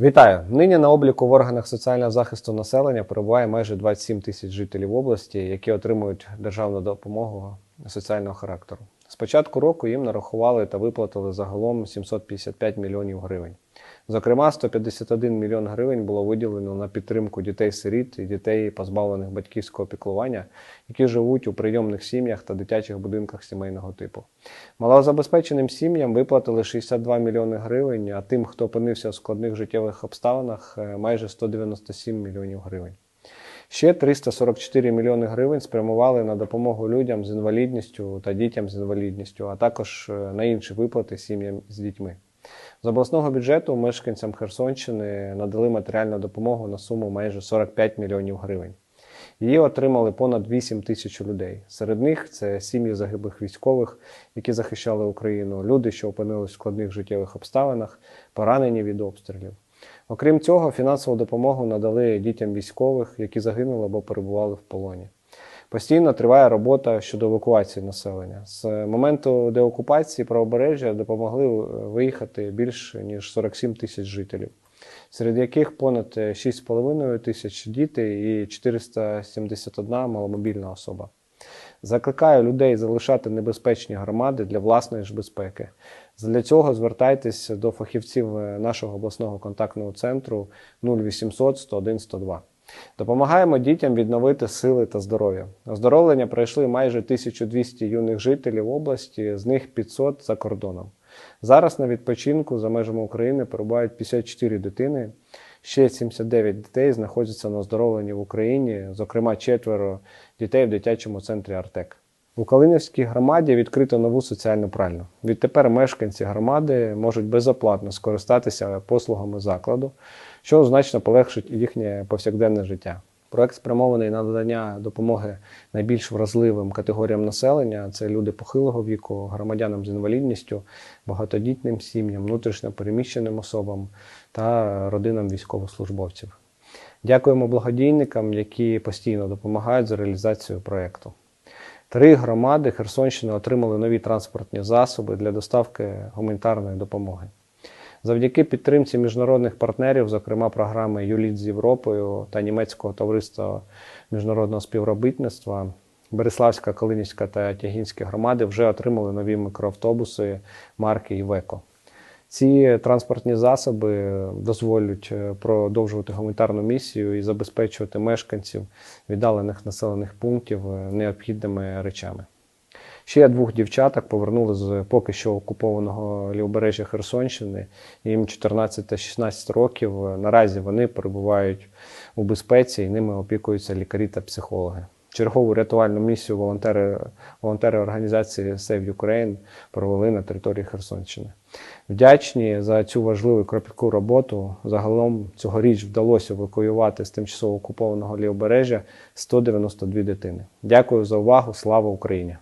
Вітаю! Нині на обліку в органах соціального захисту населення перебуває майже 27 тисяч жителів області, які отримують державну допомогу соціального характеру. З початку року їм нарахували та виплатили загалом 755 мільйонів гривень. Зокрема, 151 мільйон гривень було виділено на підтримку дітей-сиріт і дітей, позбавлених батьківського піклування, які живуть у прийомних сім'ях та дитячих будинках сімейного типу. Малозабезпеченим сім'ям виплатили 62 мільйони гривень, а тим, хто опинився в складних життєвих обставинах, е, майже 197 мільйонів гривень. Ще 344 мільйони гривень спрямували на допомогу людям з інвалідністю та дітям з інвалідністю, а також е, на інші виплати сім'ям з дітьми. З обласного бюджету мешканцям Херсонщини надали матеріальну допомогу на суму майже 45 мільйонів гривень. Її отримали понад 8 тисяч людей. Серед них це сім'ї загиблих військових, які захищали Україну, люди, що опинились в складних життєвих обставинах, поранені від обстрілів. Окрім цього, фінансову допомогу надали дітям військових, які загинули або перебували в полоні. Постійно триває робота щодо евакуації населення. З моменту деокупації правобережжя допомогли виїхати більше ніж 47 тисяч жителів, серед яких понад 6,5 тисяч дітей і 471 маломобільна особа. Закликаю людей залишати небезпечні громади для власної ж безпеки. Для цього звертайтесь до фахівців нашого обласного контактного центру 0800 101 102. Допомагаємо дітям відновити сили та здоров'я. Оздоровлення пройшли майже 1200 юних жителів області, з них 500 за кордоном. Зараз на відпочинку за межами України перебувають 54 дитини. Ще 79 дітей знаходяться на оздоровленні в Україні, зокрема четверо дітей в дитячому центрі Артек. У Калинівській громаді відкрито нову соціальну пральну. Відтепер мешканці громади можуть безоплатно скористатися послугами закладу, що значно полегшить їхнє повсякденне життя. Проект спрямований на надання допомоги найбільш вразливим категоріям населення: це люди похилого віку, громадянам з інвалідністю, багатодітним сім'ям, внутрішньо переміщеним особам та родинам військовослужбовців. Дякуємо благодійникам, які постійно допомагають з реалізацією проекту. Три громади Херсонщини отримали нові транспортні засоби для доставки гуманітарної допомоги. Завдяки підтримці міжнародних партнерів, зокрема програми ЮЛІТ з Європою та німецького товариства міжнародного співробітництва, Береславська, Калинівська та Тягінські громади вже отримали нові мікроавтобуси марки Івеко. Ці транспортні засоби дозволять продовжувати гуманітарну місію і забезпечувати мешканців віддалених населених пунктів необхідними речами. Ще двох дівчаток повернули з поки що окупованого лівобережжя Херсонщини. Їм 14 та 16 років. Наразі вони перебувають у безпеці і ними опікуються лікарі та психологи. Чергову рятувальну місію волонтери, волонтери організації Save Ukraine провели на території Херсонщини. Вдячні за цю важливу і кропітку роботу. Загалом цьогоріч вдалося евакуювати з тимчасово окупованого лівобережжя 192 дитини. Дякую за увагу. Слава Україні!